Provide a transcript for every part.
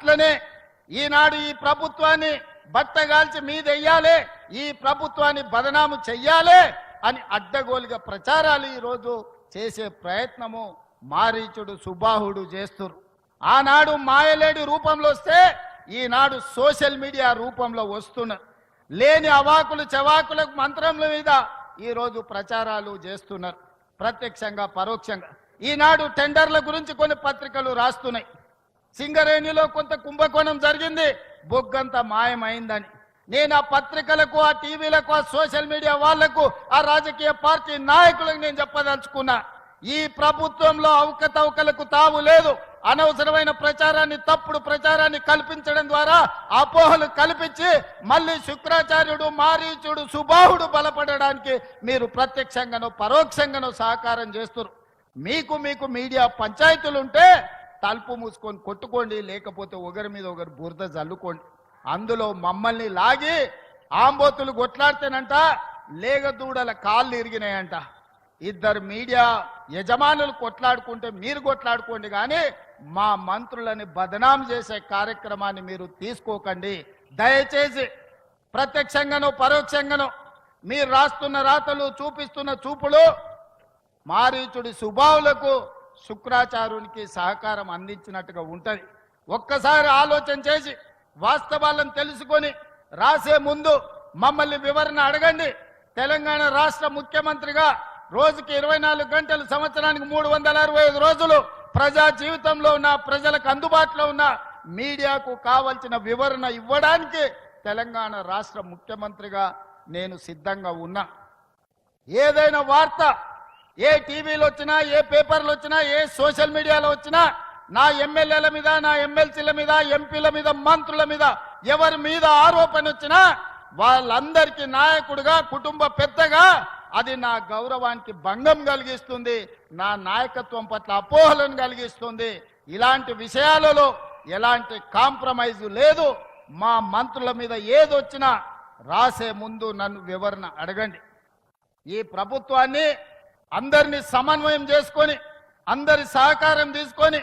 అట్లనే ఈనాడు ఈ ప్రభుత్వాన్ని బట్టగాల్చి మీదెయ్యాలి ఈ ప్రభుత్వాన్ని బదనాము చెయ్యాలి అని అడ్డగోలుగా ప్రచారాలు ఈరోజు చేసే ప్రయత్నము మారీచుడు సుబాహుడు చేస్తున్నారు ఆనాడు మాయలేడి రూపంలో వస్తే ఈనాడు సోషల్ మీడియా రూపంలో వస్తున్నారు లేని అవాకులు చవాకులకు మంత్రముల మీద ఈరోజు ప్రచారాలు చేస్తున్నారు. ప్రత్యక్షంగా పరోక్షంగా. ఈనాడు టెండర్ల గురించి కొన్ని పత్రికలు రాస్తున్నాయి. సింగరేణిలో కొంత కుంభకోణం జరిగింది. బొగ్గంత మాయమైందని. నేను ఆ పత్రికలకు ఆ టీవీలకు ఆ సోషల్ మీడియా వాళ్ళకు ఆ రాజకీయ పార్టీ నాయకులకు నేను చెప్పదలుచుకున్నా. ఈ ప్రభుత్వంలో అవకతవకలకు తావు లేదు. అనవసరమైన ప్రచారాన్ని తప్పుడు ప్రచారాన్ని కల్పించడం ద్వారా అపోహలు కల్పించి మళ్ళీ శుక్రాచార్యుడు మారీచుడు సుబాహుడు బలపడడానికి మీరు ప్రత్యక్షంగానో పరోక్షంగానో సహకారం చేస్తున్నారు మీకు మీకు మీడియా పంచాయతీలు ఉంటే తలుపు మూసుకొని కొట్టుకోండి లేకపోతే ఒకరి మీద ఒకరు బురద చల్లుకోండి అందులో మమ్మల్ని లాగి ఆంబోతులు కొట్లాడితేనంట లేగదూడల కాళ్ళు ఇరిగినాయంట. ఇద్దరు మీడియా యజమానులు కొట్లాడుకుంటే మీరు కొట్లాడుకోండి కానీ మా మంత్రులని బదనాం చేసే కార్యక్రమాన్ని మీరు తీసుకోకండి. దయచేసి ప్రత్యక్షంగానో పరోక్షంగానో మీరు రాస్తున్న రాతలు చూపిస్తున్న చూపులు మారీచుడి సుభావులకు శుక్రాచార్యునికి సహకారం అందించినట్టుగా ఉంటుంది. ఒక్కసారి ఆలోచన చేసి వాస్తవాలను తెలుసుకొని రాసే ముందు మమ్మల్ని వివరణ అడగండి. తెలంగాణ రాష్ట్ర ముఖ్యమంత్రిగా రోజుకి ఇరవై నాలుగు గంటలు సంవత్సరానికి మూడు వందల అరవై ఐదు రోజులు ప్రజా జీవితంలో ఉన్న ప్రజలకు అందుబాటులో ఉన్న మీడియాకు కావలసిన వివరణ ఇవ్వడానికి తెలంగాణ రాష్ట్ర ముఖ్యమంత్రిగా నేను సిద్ధంగా ఉన్నా. ఏదైనా వార్త ఏ టీవీలు వచ్చినా ఏ పేపర్లు వచ్చినా ఏ సోషల్ మీడియాలో వచ్చినా నా ఎమ్మెల్యేల మీద నా ఎమ్మెల్సీల మీద ఎంపీల మీద మంత్రుల మీద ఎవరి మీద ఆరోపణ వచ్చినా వాళ్ళందరికీ నాయకుడిగా కుటుంబ పెద్దగా అది నా గౌరవానికి భంగం కలిగిస్తుంది నా నాయకత్వం పట్ల అపోహలను కలిగిస్తుంది. ఇలాంటి విషయాలలో ఎలాంటి కాంప్రమైజ్ లేదు. మా మంత్రుల మీద ఏదొచ్చినా రాసే ముందు నన్ను వివరణ అడగండి. ఈ ప్రభుత్వాన్ని అందరినీ సమన్వయం చేసుకొని అందరి సహకారం తీసుకొని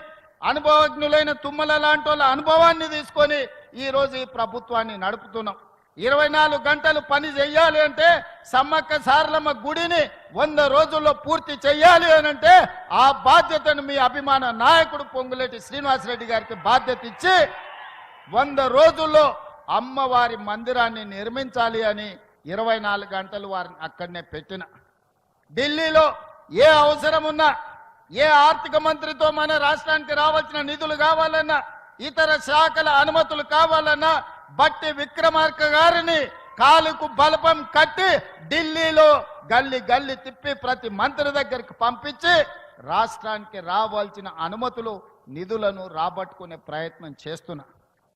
అనుభవజ్ఞులైన తుమ్మల లాంటి వాళ్ళ అనుభవాన్ని తీసుకొని ఈరోజు ఈ ప్రభుత్వాన్ని నడుపుతున్నాం. ఇరవై నాలుగు గంటలు పని చెయ్యాలి అంటే సమ్మక్క సారలమ్మ గుడిని వంద రోజుల్లో పూర్తి చెయ్యాలి అని అంటే ఆ బాధ్యతను మీ అభిమాన నాయకుడు పొంగులేటి శ్రీనివాసరెడ్డి గారికి బాధ్యత ఇచ్చి వంద రోజుల్లో అమ్మవారి మందిరాన్ని నిర్మించాలి అని ఇరవై నాలుగు గంటలు వారిని అక్కడనే పెట్టిన. ఢిల్లీలో ఏ అవసరం ఉన్నా ఏ ఆర్థిక మంత్రితో మన రాష్ట్రానికి రావాల్సిన నిధులు కావాలన్నా ఇతర శాఖల అనుమతులు కావాలన్నా బట్టి విక్రమార్క గారిని కాలుకు బలపం కట్టి ఢిల్లీలో గల్లి గల్లి తిప్పి ప్రతి మంత్రి దగ్గరికి పంపించి రాష్ట్రానికి రావాల్సిన అనుమతులు నిధులను రాబట్టుకునే ప్రయత్నం చేస్తున్నా.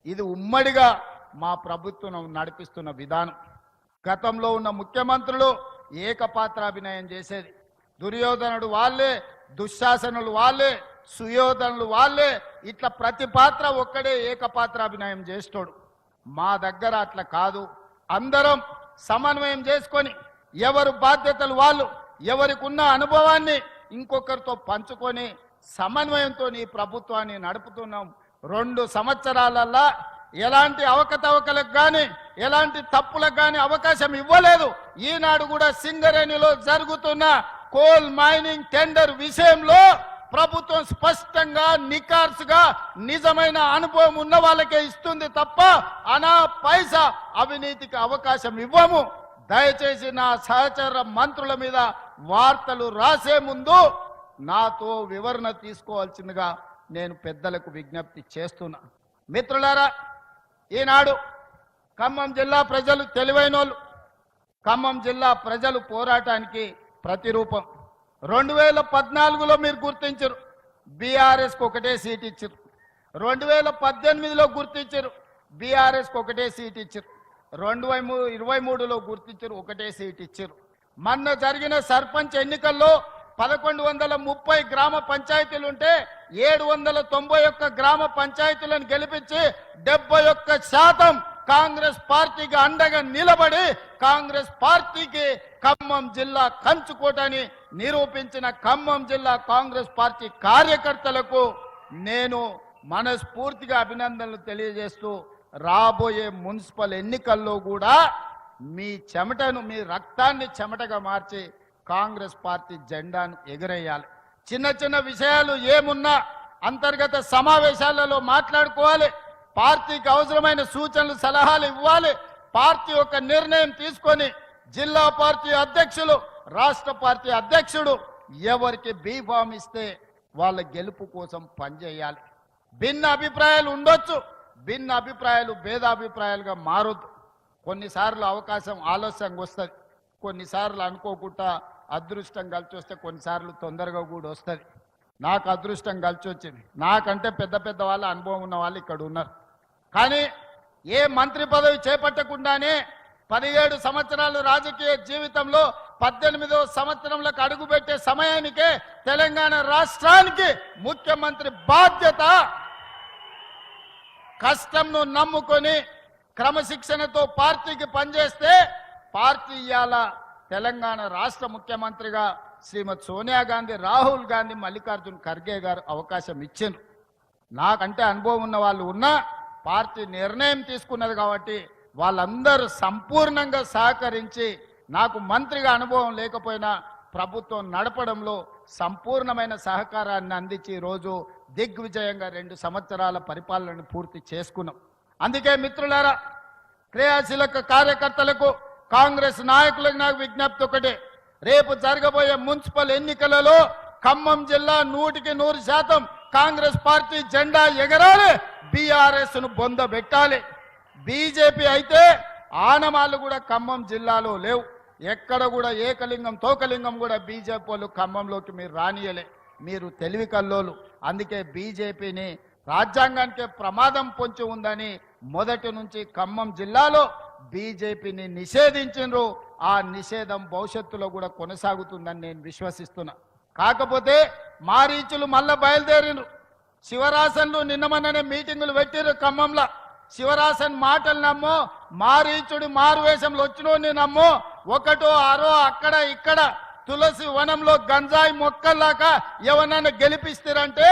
ఇది ఉమ్మడిగా మా ప్రభుత్వం నడిపిస్తున్న విధానం. గతంలో ఉన్న ముఖ్యమంత్రులు ఏకపాత్రాభినయం చేసేది. దుర్యోధనుడు వాళ్ళే దుశ్శాసనులు వాళ్ళే సుయోధనులు వాళ్ళే ఇట్లా ప్రతి పాత్ర ఒక్కడే ఏకపాత్రాభినయం చేస్తాడు. మా దగ్గర అట్లా కాదు. అందరం సమన్వయం చేసుకొని ఎవరు బాధ్యతలు వాళ్ళు ఎవరికి ఉన్న అనుభవాన్ని ఇంకొకరితో పంచుకొని సమన్వయంతో ఈ ప్రభుత్వాన్ని నడుపుతున్నాం. రెండు సంవత్సరాలల్లా ఎలాంటి అవకతవకలకు కానీ ఎలాంటి తప్పులకు కానీ అవకాశం ఇవ్వలేదు. ఈనాడు కూడా సింగరేణిలో జరుగుతున్న కోల్ మైనింగ్ టెండర్ విషయంలో ప్రభుత్వం స్పష్టంగా నికార్సుగా నిజమైన అనుభవం ఉన్న వాళ్ళకే ఇస్తుంది తప్ప అనా పైసా అవినీతికి అవకాశం ఇవ్వము. దయచేసి నా సహచర మంత్రుల మీద వార్తలు రాసే ముందు నాతో వివరణ తీసుకోవాల్సిందిగా నేను పెద్దలకు విజ్ఞప్తి చేస్తున్నా. మిత్రులారా ఈనాడు ఖమ్మం జిల్లా ప్రజలు తెలివైన ఖమ్మం జిల్లా ప్రజలు పోరాటానికి ప్రతిరూపం. రెండు వేల పద్నాలుగులో మీరు గుర్తించరు. బీఆర్ఎస్కి ఒకటే సీట్ ఇచ్చారు రెండు వేల పద్దెనిమిదిలో గుర్తించరు. బీఆర్ఎస్కి ఒకటే సీట్ ఇచ్చారు రెండు వై మూ ఇరవై మూడులో గుర్తించరు. ఒకటే సీట్ ఇచ్చారు మొన్న జరిగిన సర్పంచ్ ఎన్నికల్లో పదకొండు వందల ముప్పై గ్రామ పంచాయతీలు ఉంటే ఏడు వందల తొంభై ఒక్క గ్రామ పంచాయతీలను గెలిపించి డెబ్బై ఒక్క శాతం కాంగ్రెస్ పార్టీకి అండగా నిలబడి కాంగ్రెస్ పార్టీకి ఖమ్మం జిల్లా కంచుకోటని నిరూపించిన ఖమ్మం జిల్లా కాంగ్రెస్ పార్టీ కార్యకర్తలకు నేను మనస్ఫూర్తిగా అభినందనలు తెలియజేస్తూ రాబోయే మున్సిపల్ ఎన్నికల్లో కూడా మీ చెమటను మీ రక్తాన్ని చెమటగా మార్చి కాంగ్రెస్ పార్టీ జెండాను ఎగరేయాలి. చిన్న చిన్న విషయాలు ఏమున్నా అంతర్గత సమావేశాలలో మాట్లాడుకోవాలి. పార్టీకి అవసరమైన సూచనలు సలహాలు ఇవ్వాలి. పార్టీ ఒక నిర్ణయం తీసుకొని జిల్లా పార్టీ అధ్యక్షులు రాష్ట్ర పార్టీ అధ్యక్షుడు ఎవరికి బీఫామ్ ఇస్తే వాళ్ళ గెలుపు కోసం పనిచేయాలి. భిన్న అభిప్రాయాలు ఉండొచ్చు. భిన్న అభిప్రాయాలు భేదాభిప్రాయాలుగా మారొద్దు. కొన్నిసార్లు అవకాశం ఆలస్యంగా వస్తుంది. కొన్నిసార్లు అనుకోకుండా అదృష్టం కలిసి వస్తే కొన్నిసార్లు తొందరగా కూడా వస్తుంది. నాకు అదృష్టం కలిసి వచ్చింది నాకంటే పెద్ద పెద్ద వాళ్ళ అనుభవం ఉన్న వాళ్ళు ఇక్కడ ఉన్నారు. కానీ ఏ మంత్రి పదవి చేపట్టకుండానే పదిహేడు సంవత్సరాలు రాజకీయ జీవితంలో పద్దెనిమిదో సంవత్సరంలోకి అడుగుపెట్టే సమయానికే తెలంగాణ రాష్ట్రానికి ముఖ్యమంత్రి బాధ్యత కష్టంను నమ్ముకొని క్రమశిక్షణతో పార్టీకి పనిచేస్తే పార్టీ ఇవాళ తెలంగాణ రాష్ట్ర ముఖ్యమంత్రిగా శ్రీమతి సోనియా గాంధీ రాహుల్ గాంధీ మల్లికార్జున్ ఖర్గే గారు అవకాశం ఇచ్చారు నాకంటే అనుభవం ఉన్న వాళ్ళు ఉన్నా పార్టీ నిర్ణయం తీసుకున్నది కాబట్టి వాళ్ళందరూ సంపూర్ణంగా సహకరించి నాకు మంత్రిగా అనుభవం లేకపోయినా ప్రభుత్వం నడపడంలో సంపూర్ణమైన సహకారాన్ని అందించి ఈరోజు దిగ్విజయంగా రెండు సంవత్సరాల పరిపాలనను పూర్తి చేసుకున్నాం. అందుకే మిత్రులారా క్రియాశీలక కార్యకర్తలకు కాంగ్రెస్ నాయకులకు నాకు విజ్ఞప్తి ఒకటే. రేపు జరగబోయే మున్సిపల్ ఎన్నికలలో ఖమ్మం జిల్లా నూటికి నూరు శాతం కాంగ్రెస్ పార్టీ జెండా ఎగరాలి బీఆర్ఎస్ను బొందబెట్టాలి బీజేపీ అయితే ఆనమాలు కూడా ఖమ్మం జిల్లాలో లేవు. ఎక్కడ కూడా ఏకలింగం తోకలింగం కూడా బీజేపీ వాళ్ళు ఖమ్మంలోకి మీరు రానియలే. మీరు తెలివి కల్లోలు. అందుకే బీజేపీని రాజ్యాంగానికి ప్రమాదం పొంచి ఉందని మొదటి నుంచి ఖమ్మం జిల్లాలో బీజేపీని నిషేధించిండ్రు ఆ నిషేధం భవిష్యత్తులో కూడా కొనసాగుతుందని నేను విశ్వసిస్తున్నా. కాకపోతే మారీచులు మళ్ళా బయలుదేరిండ్రు. శివరాసన్లు నిన్న మొన్ననే మీటింగులు పెట్టిండ్రు ఖమ్మంలో. శివరాసన్ మాటలు నమ్మో మారీచుడు మారువేషంలో వచ్చినోని నమ్మో ఒకటో ఆరో అక్కడ ఇక్కడ తులసి వనంలో గంజాయి మొక్కల్లాగా ఎవరన్నా గెలిపిస్తారంటే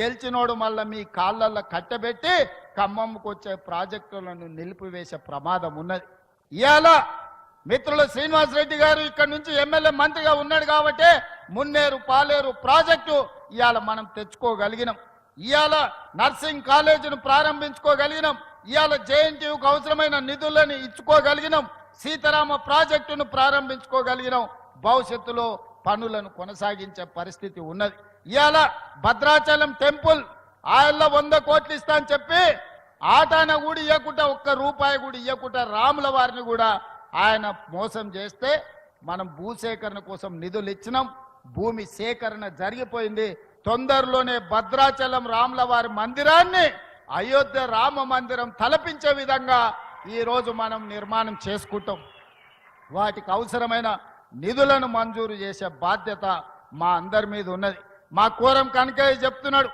గెలిచినోడు మళ్ళీ మీ కాళ్ళల్లో కట్టబెట్టి ఖమ్మంకు వచ్చే ప్రాజెక్టులను నిలిపివేసే ప్రమాదం ఉన్నది. ఇవాళ మిత్రులు శ్రీనివాస్ రెడ్డి గారు ఇక్కడ నుంచి ఎమ్మెల్యే మంత్రిగా ఉన్నాడు కాబట్టి మున్నేరు పాలేరు ప్రాజెక్టు ఇవాళ మనం తెచ్చుకోగలిగినాం. ఇవాళ నర్సింగ్ కాలేజీని ప్రారంభించుకోగలిగినాం. ఇవాళ జేఎన్టీయూకు అవసరమైన నిధులను ఇచ్చుకోగలిగినాం. సీతారామ ప్రాజెక్టును ప్రారంభించుకోగలిగినాం. భవిష్యత్తులో పనులను కొనసాగించే పరిస్థితి ఉన్నది. ఇవాళ భద్రాచలం టెంపుల్ ఆయల్లో వంద కోట్లు ఇస్తా అని చెప్పి ఆటాన కూడా ఇవ్వకుండా ఒక్క రూపాయి కూడా ఇవ్వకుండా రాముల వారిని కూడా ఆయన మోసం చేస్తే మనం భూసేకరణ కోసం నిధులు ఇచ్చినాం. భూమి సేకరణ జరిగిపోయింది. తొందరలోనే భద్రాచలం రాముల వారి మందిరాన్ని అయోధ్య రామ మందిరం తలపించే విధంగా ఈరోజు మనం నిర్మాణం చేసుకుంటాం. వాటికి అవసరమైన నిధులను మంజూరు చేసే బాధ్యత మా అందరి మీద ఉన్నది. మా కోరం కనకయ్య చెప్తున్నాడు.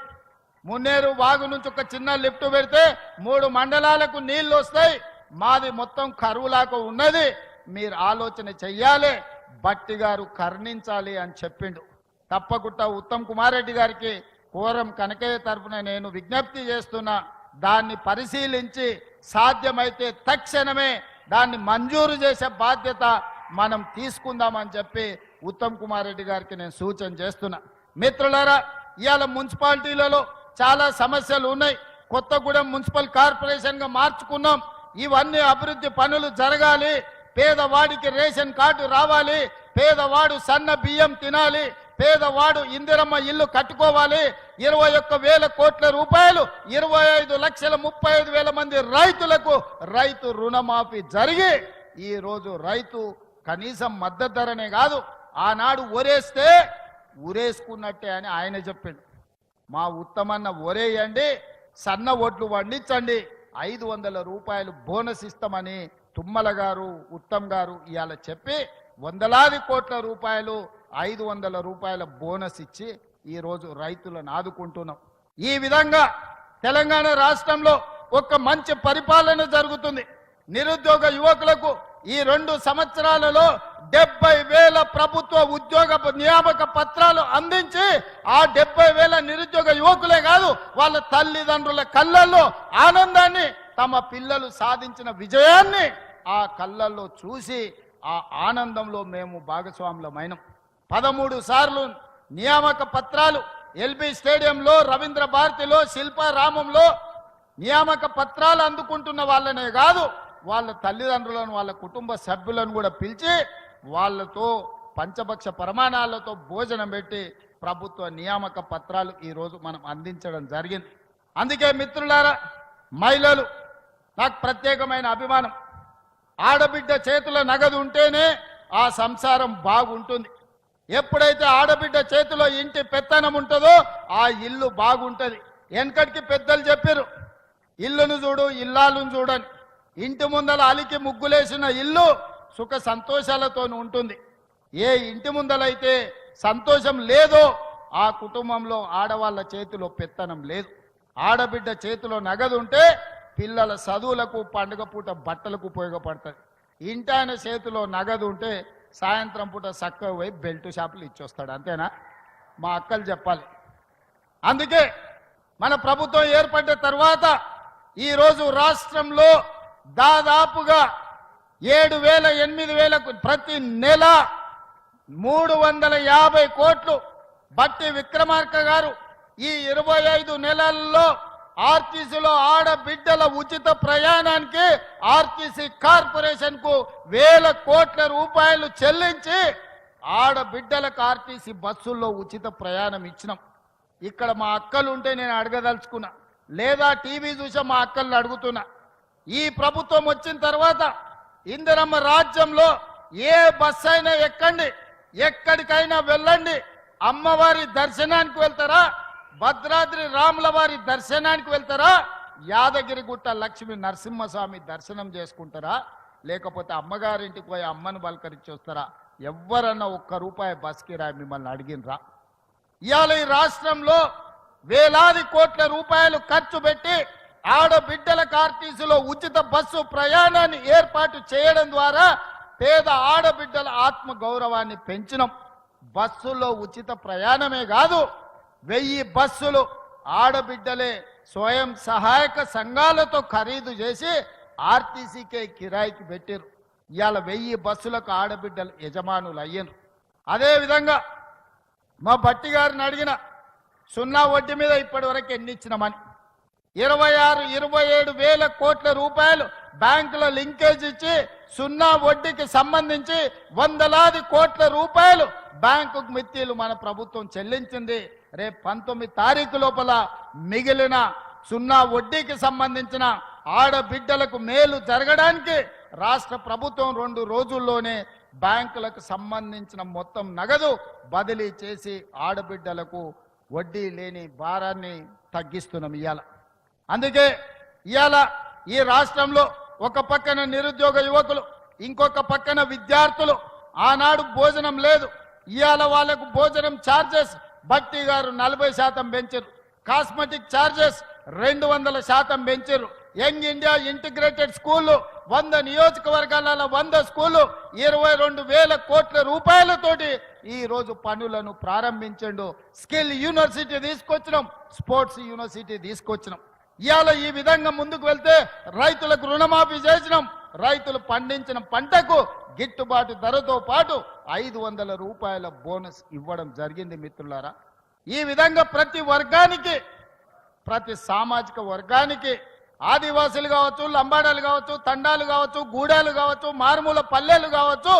మున్నేరు వాగు నుంచి ఒక చిన్న లిఫ్ట్ పెడితే మూడు మండలాలకు నీళ్ళు వస్తాయి. మాది మొత్తం కరువులాగా ఉన్నది. మీరు ఆలోచన చెయ్యాలి. బట్టి గారు కర్ణించాలి అని చెప్పిండు. తప్పకుండా ఉత్తమ్ కుమార్ రెడ్డి గారికి కోరం కనకయ్య తరఫున నేను విజ్ఞప్తి చేస్తున్నా. దాన్ని పరిశీలించి సాధ్యమైతే తక్షణమే దాన్ని మంజూరు చేసే బాధ్యత మనం తీసుకుందామని చెప్పి ఉత్తమ్ కుమార్ రెడ్డి గారికి నేను సూచన చేస్తున్నా. మిత్రులారా ఇవాళ మున్సిపాలిటీలలో చాలా సమస్యలు ఉన్నాయి. కొత్తగూడెం మున్సిపల్ కార్పొరేషన్గా మార్చుకున్నాం. ఇవన్నీ అభివృద్ధి పనులు జరగాలి. పేదవాడికి రేషన్ కార్డు రావాలి. పేదవాడు సన్న బియ్యం తినాలి. పేదవాడు ఇందిరమ్మ ఇల్లు కట్టుకోవాలి. ఇరవై ఒక్క వేల కోట్ల రూపాయలు ఇరవై ఐదు లక్షల ముప్పై ఐదు వేల మంది రైతులకు రైతు రుణమాఫీ జరిగి ఈరోజు రైతు కనీసం మద్దతు ధరనే కాదు. ఆనాడు ఒరేస్తే ఉరేసుకున్నట్టే అని ఆయన చెప్పాడు. మా ఉత్తమన్న ఒరేయండి సన్న ఓట్లు వండించండి ఐదు వందల రూపాయలు బోనస్ ఇస్తామని తుమ్మల గారు ఉత్తమ్ గారు ఇవాళ చెప్పి వందలాది కోట్ల రూపాయలు ఐదు వందల రూపాయల బోనస్ ఇచ్చి ఈరోజు రైతులను ఆదుకుంటున్నాం. ఈ విధంగా తెలంగాణ రాష్ట్రంలో ఒక మంచి పరిపాలన జరుగుతుంది. నిరుద్యోగ యువకులకు ఈ రెండు సంవత్సరాలలో డెబ్బై వేల ప్రభుత్వ ఉద్యోగ నియామక పత్రాలు అందించి ఆ డెబ్బై వేల నిరుద్యోగ యువకులే కాదు వాళ్ళ తల్లిదండ్రుల కళ్ళల్లో ఆనందాన్ని తమ పిల్లలు సాధించిన విజయాన్ని ఆ కళ్ళల్లో చూసి ఆ ఆనందంలో మేము భాగస్వాములమైనం. పదమూడు సార్లు నియామక పత్రాలు ఎల్బీ స్టేడియంలో రవీంద్ర భారతిలో శిల్పారామంలో నియామక పత్రాలు అందుకుంటున్న వాళ్ళనే కాదు వాళ్ళ తల్లిదండ్రులను వాళ్ళ కుటుంబ సభ్యులను కూడా పిలిచి వాళ్ళతో పంచభక్ష ప్రమాణాలతో భోజనం పెట్టి ప్రభుత్వ నియామక పత్రాలు ఈరోజు మనం అందించడం జరిగింది. అందుకే మిత్రులారా మహిళలు నాకు ప్రత్యేకమైన అభిమానం. ఆడబిడ్డ చేతుల నగదు ఉంటేనే ఆ సంసారం బాగుంటుంది. ఎప్పుడైతే ఆడబిడ్డ చేతిలో ఇంటి పెత్తనం ఉంటుందో ఆ ఇల్లు బాగుంటుంది. వెనకటికి పెద్దలు చెప్పారు ఇల్లును చూడు ఇల్లాలను చూడని. ఇంటి ముందల అలికి ముగ్గులేసిన ఇల్లు సుఖ సంతోషాలతో ఉంటుంది. ఏ ఇంటి ముందలైతే సంతోషం లేదో ఆ కుటుంబంలో ఆడవాళ్ళ చేతిలో పెత్తనం లేదు. ఆడబిడ్డ చేతిలో నగదు ఉంటే పిల్లల చదువులకు పండుగ పూట బట్టలకు ఉపయోగపడుతుంది ఇంటాయన చేతిలో నగదు ఉంటే సాయంత్రం పూట చక్కగా పోయి బెల్ట్ షాపులు ఇచ్చొస్తాడు. అంతేనా? మా అక్కలు చెప్పాలి. అందుకే మన ప్రభుత్వం ఏర్పడ్డ తర్వాత ఈరోజు రాష్ట్రంలో దాదాపుగా ఏడు వేల ఎనిమిది వేలకు ప్రతి నెల మూడు వందల యాభై కోట్లు బట్టి విక్రమార్క గారు ఈ ఇరవై ఐదు నెలల్లో ఆర్టీసీలో ఆడబిడ్డల ఉచిత ప్రయాణానికి ఆర్టీసీ కార్పొరేషన్కు వేల కోట్ల రూపాయలు చెల్లించి ఆడబిడ్డలకు ఆర్టీసీ బస్సుల్లో ఉచిత ప్రయాణం ఇచ్చినాం. ఇక్కడ మా అక్కలు ఉంటే నేను అడగదలుచుకున్నా. లేదా టీవీ చూసా మా అక్కల్ని అడుగుతున్నా. ఈ ప్రభుత్వం వచ్చిన తర్వాత ఇందిరమ్మ రాజ్యంలో ఏ బస్సు అయినా ఎక్కండి ఎక్కడికైనా వెళ్ళండి. అమ్మవారి దర్శనానికి వెళ్తారా? భద్రాద్రి రాముల వారి దర్శనానికి వెళ్తారా? యాదగిరిగుట్ట లక్ష్మి నరసింహస్వామి దర్శనం చేసుకుంటారా? లేకపోతే అమ్మగారింటికి పోయి అమ్మను బలకరించి వస్తారా? ఎవరన్నా ఒక్క రూపాయి బస్కిరా మిమ్మల్ని అడిగినరా? ఇవాళ ఈ రాష్ట్రంలో వేలాది కోట్ల రూపాయలు ఖర్చు పెట్టి ఆడబిడ్డల కార్టీసులో ఉచిత బస్సు ప్రయాణాన్ని ఏర్పాటు చేయడం ద్వారా పేద ఆడబిడ్డల ఆత్మ గౌరవాన్ని పెంచినాం. బస్సులో ఉచిత ప్రయాణమే కాదు వెయ్యి బస్సులు ఆడబిడ్డలే స్వయం సహాయక సంఘాలతో ఖరీదు చేసి ఆర్టీసీకే కిరాయికి పెట్టారు ఇవాళ వెయ్యి బస్సులకు ఆడబిడ్డలు యజమానులు అయ్యారు అదేవిధంగా మా భట్టి గారిని అడిగిన సున్నా వడ్డీ మీద ఇప్పటి వరకు ఎన్ని ఇచ్చినామని. ఇరవై ఆరు ఇరవై ఏడు వేల కోట్ల రూపాయలు బ్యాంకుల లింకేజ్ ఇచ్చి సున్నా వడ్డీకి సంబంధించి వందలాది కోట్ల రూపాయలు బ్యాంకు మిత్తీలు మన ప్రభుత్వం చెల్లించింది. రేపు పంతొమ్మిది తారీఖు లోపల మిగిలిన సున్నా వడ్డీకి సంబంధించిన ఆడబిడ్డలకు మేలు జరగడానికి రాష్ట్ర ప్రభుత్వం రెండు రోజుల్లోనే బ్యాంకులకు సంబంధించిన మొత్తం నగదు బదిలీ చేసి ఆడబిడ్డలకు వడ్డీ లేని భారాన్ని తగ్గిస్తున్నాం ఇవాళ అందుకే ఇవాళ ఈ రాష్ట్రంలో ఒక పక్కన నిరుద్యోగ యువకులు ఇంకొక పక్కన విద్యార్థులు ఆనాడు భోజనం లేదు. ఇవాళ వాళ్ళకు భోజనం ఛార్జెస్ బట్టి గారు నలభై శాతం పెంచారు కాస్మెటిక్ ఛార్జెస్ రెండు వందల శాతం పెంచారు యంగ్ ఇండియా ఇంటిగ్రేటెడ్ స్కూళ్ళు వంద నియోజకవర్గాల వంద స్కూళ్ళు ఇరవై రెండు వేల కోట్ల రూపాయలతోటి ఈ రోజు పనులను ప్రారంభించండు. స్కిల్ యూనివర్సిటీ తీసుకొచ్చినాం స్పోర్ట్స్ యూనివర్సిటీ తీసుకొచ్చినాం. ఇవాళ ఈ విధంగా ముందుకు వెళ్తే రైతులకు రుణమాఫీ చేసినాం. రైతులు పండించిన పంటకు గిట్టుబాటు ధరతో పాటు ఐదు వందల రూపాయల బోనస్ ఇవ్వడం జరిగింది మిత్రులారా. ఈ విధంగా ప్రతి వర్గానికి ప్రతి సామాజిక వర్గానికి ఆదివాసులు కావచ్చు లంబాడాలు కావచ్చు తండాలు కావచ్చు గూడాలు కావచ్చు మారుమూల పల్లెలు కావచ్చు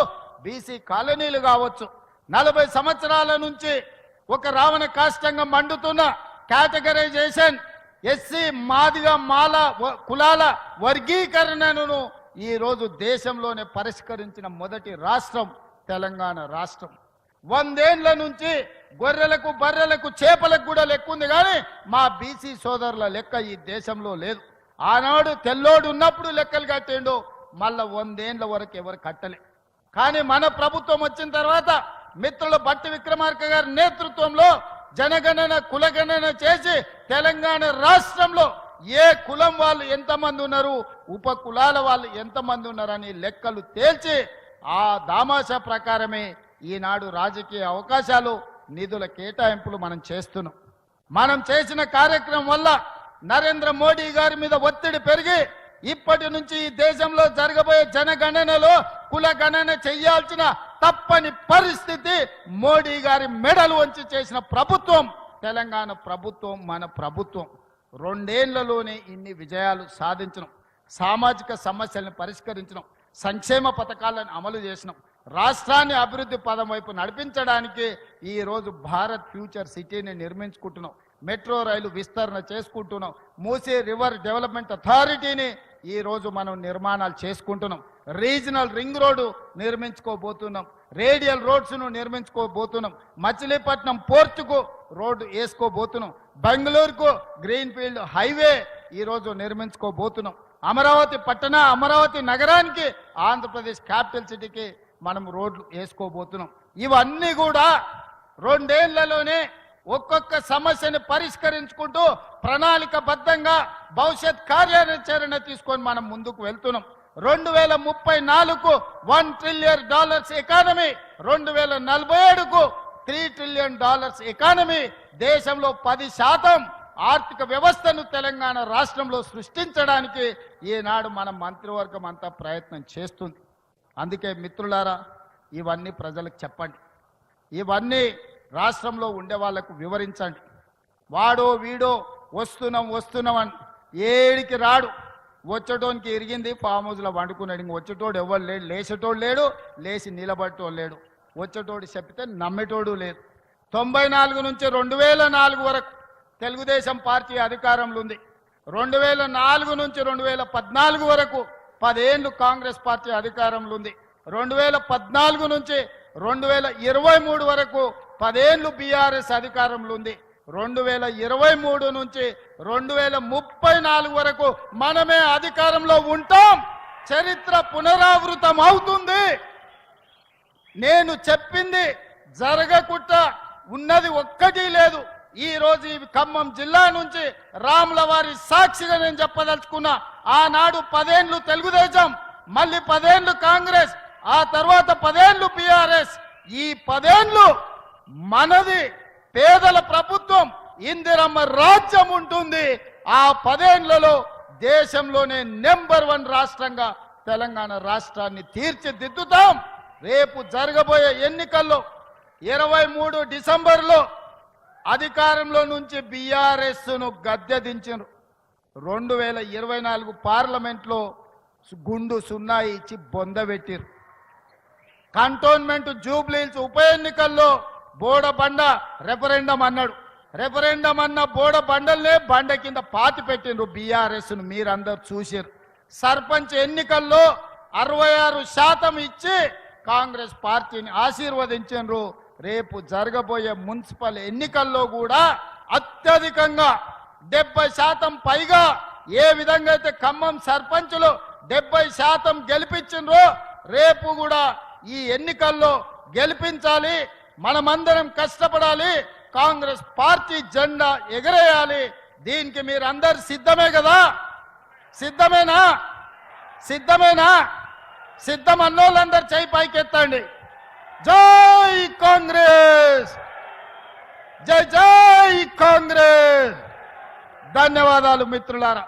బీసీ కాలనీలు కావచ్చు. నలభై సంవత్సరాల నుంచి ఒక రావణ కాష్టంగా మండుతున్న కేటగరైజేషన్ ఎస్సీ మాదిగ మాల వ- కులాల వర్గీకరణను ఈరోజు దేశంలోనే పరిష్కరించిన మొదటి రాష్ట్రం తెలంగాణ రాష్ట్రం. వందేండ్ల నుంచి గొర్రెలకు బర్రెలకు చేపలకు కూడా లెక్క ఉంది కానీ మా బీసీ సోదరుల లెక్క ఈ దేశంలో లేదు. ఆనాడు తెల్లోడు ఉన్నప్పుడు లెక్కలు కట్టేండు మళ్ళా వందేండ్ల వరకు ఎవరు కట్టలే. కానీ మన ప్రభుత్వం వచ్చిన తర్వాత మిత్రులు బట్టి విక్రమార్క గారి నేతృత్వంలో జనగణన కులగణన చేసి తెలంగాణ రాష్ట్రంలో ఏ కులం వాళ్ళు ఎంతమంది ఉన్నారు ఉప కులాల వాళ్ళు ఎంతమంది ఉన్నారని లెక్కలు తేల్చి ఆ దామాషా ప్రకారమే ఈనాడు రాజకీయ అవకాశాలు నిధుల కేటాయింపులు మనం చేస్తున్నాం. మనం చేసిన కార్యక్రమం వల్ల నరేంద్ర మోడీ గారి మీద ఒత్తిడి పెరిగి ఇప్పటి నుంచి ఈ దేశంలో జరగబోయే జనగణనలో కుల గణన చెయ్యాల్సిన తప్పని పరిస్థితి మోడీ గారి మెడలు వంచి చేసిన ప్రభుత్వం తెలంగాణ ప్రభుత్వం మన ప్రభుత్వం. రెండేళ్ళలోనే ఇన్ని విజయాలు సాధించడం సామాజిక సమస్యలను పరిష్కరించడం సంక్షేమ పథకాలను అమలు చేసినాం. రాష్ట్రాన్ని అభివృద్ధి పదం వైపు నడిపించడానికి ఈ రోజు భారత్ ఫ్యూచర్ సిటీని నిర్మించుకుంటున్నాం. మెట్రో రైలు విస్తరణ చేసుకుంటున్నాం. మూసీ రివర్ డెవలప్మెంట్ అథారిటీని ఈరోజు మనం నిర్మాణాలు చేసుకుంటున్నాం. రీజనల్ రింగ్ రోడ్డు నిర్మించుకోబోతున్నాం. రేడియల్ రోడ్స్ను నిర్మించుకోబోతున్నాం. మచిలీపట్నం పోర్టుకు రోడ్డు వేసుకోబోతున్నాం. బెంగళూరుకు గ్రీన్ ఫీల్డ్ హైవే ఈరోజు నిర్మించుకోబోతున్నాం. అమరావతి పట్టణ అమరావతి నగరానికి ఆంధ్రప్రదేశ్ క్యాపిటల్ సిటీకి మనం రోడ్లు వేసుకోబోతున్నాం. ఇవన్నీ కూడా రెండేళ్ళలోనే ఒక్కొక్క సమస్యని పరిష్కరించుకుంటూ ప్రణాళికబద్ధంగా భవిష్యత్ కార్యాచరణ తీసుకొని మనం ముందుకు వెళ్తున్నాం. రెండు వేల ముప్పై నాలుగు వన్ ట్రిలియన్ డాలర్స్ ఎకానమీ రెండు వేల నలభై ఏడుకు త్రీ ట్రిలియన్ డాలర్స్ ఎకానమీ దేశంలో పది శాతం ఆర్థిక వ్యవస్థను తెలంగాణ రాష్ట్రంలో సృష్టించడానికి ఈనాడు మన మంత్రివర్గం అంతా ప్రయత్నం చేస్తుంది. అందుకే మిత్రులారా ఇవన్నీ ప్రజలకు చెప్పండి. ఇవన్నీ రాష్ట్రంలో ఉండే వాళ్ళకు వివరించండి. వాడో వీడో వస్తున్నాం వస్తున్నాం అని ఏడికి రాడు. వచ్చేటోనికి ఇరిగింది ఫామ్ హౌస్లో వండుకున్నాడు ఇంక వచ్చేటోడు ఎవరు లేడు? లేచేటోడు లేడు లేచి నిలబట్టోడు లేడు. వచ్చేటోడు చెప్తే నమ్మేటోడు లేదు. తొంభై నాలుగు నుంచి రెండు వేల నాలుగు వరకు తెలుగుదేశం పార్టీ అధికారంలో ఉంది. రెండు వేల నాలుగు నుంచి రెండు వేల పద్నాలుగు వరకు పదేళ్ళు కాంగ్రెస్ పార్టీ అధికారంలో ఉంది. రెండు వేల పద్నాలుగు నుంచి రెండు వేల ఇరవై మూడు వరకు పదేళ్ళు బీఆర్ఎస్ అధికారంలో ఉంది. రెండు వేల ఇరవై మూడు నుంచి రెండు వేల ముప్పై నాలుగు వరకు మనమే అధికారంలో ఉంటాం. చరిత్ర పునరావృతం అవుతుంది. నేను చెప్పింది జరగకుండా ఉన్నది ఒక్కటి లేదు. ఈ రోజు ఈ ఖమ్మం జిల్లా నుంచి రాముల వారి సాక్షిగా నేను చెప్పదలుచుకున్నా ఆనాడు పదేండ్లు తెలుగుదేశం మళ్ళీ పదేండ్లు కాంగ్రెస్ ఆ తర్వాత పదేండ్లు బీఆర్ఎస్. ఈ పదేండ్లు మనది పేదల ప్రభుత్వం ఇందిరమ్మ రాజ్యం ఉంటుంది. ఆ పదేండ్లలో దేశంలోనే నెంబర్ వన్ రాష్ట్రంగా తెలంగాణ రాష్ట్రాన్ని తీర్చిదిద్దుతాం. రేపు జరగబోయే ఎన్నికల్లో ఇరవై మూడు డిసెంబర్లో అధికారంలో నుంచి బీఆర్ఎస్ను గద్దె దించారు రెండు వేల ఇరవై నాలుగు పార్లమెంట్లో గుండు సున్నా ఇచ్చి బొందబెట్టిరు కంటోన్మెంట్ జూబ్లీల్స్ ఉప ఎన్నికల్లో బోడబండ రెఫరెండం అన్నాడు. రెఫరెండం అన్న బోడ బండల్నే బండ కింద పాతి పెట్టిండ్రు బీఆర్ఎస్ను మీరందరు చూసారు సర్పంచ్ ఎన్నికల్లో అరవై ఆరు శాతం ఇచ్చి కాంగ్రెస్ పార్టీని ఆశీర్వదించారు రేపు జరగబోయే మున్సిపల్ ఎన్నికల్లో కూడా అత్యధికంగా డెబ్బై శాతం పైగా ఏ విధంగా అయితే ఖమ్మం సర్పంచులు డెబ్బై శాతం గెలిపించిండ్రో రేపు కూడా ఈ ఎన్నికల్లో గెలిపించాలి. మనమందరం కష్టపడాలి కాంగ్రెస్ పార్టీ జెండా ఎగరేయాలి. దీనికి మీరు అందరు సిద్ధమే కదా? సిద్ధమేనా? సిద్ధమేనా? సిద్ధం అన్నోళ్ళందరు చేయి పైకెత్తండి. జై కాంగ్రెస్! జై జై కాంగ్రెస్! ధన్యవాదాలు మిత్రులారా.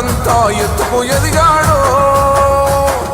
గాని దడువలేదు రేవంతన్నా గంతకంతా ఎత్తుకు ఎదిగాడో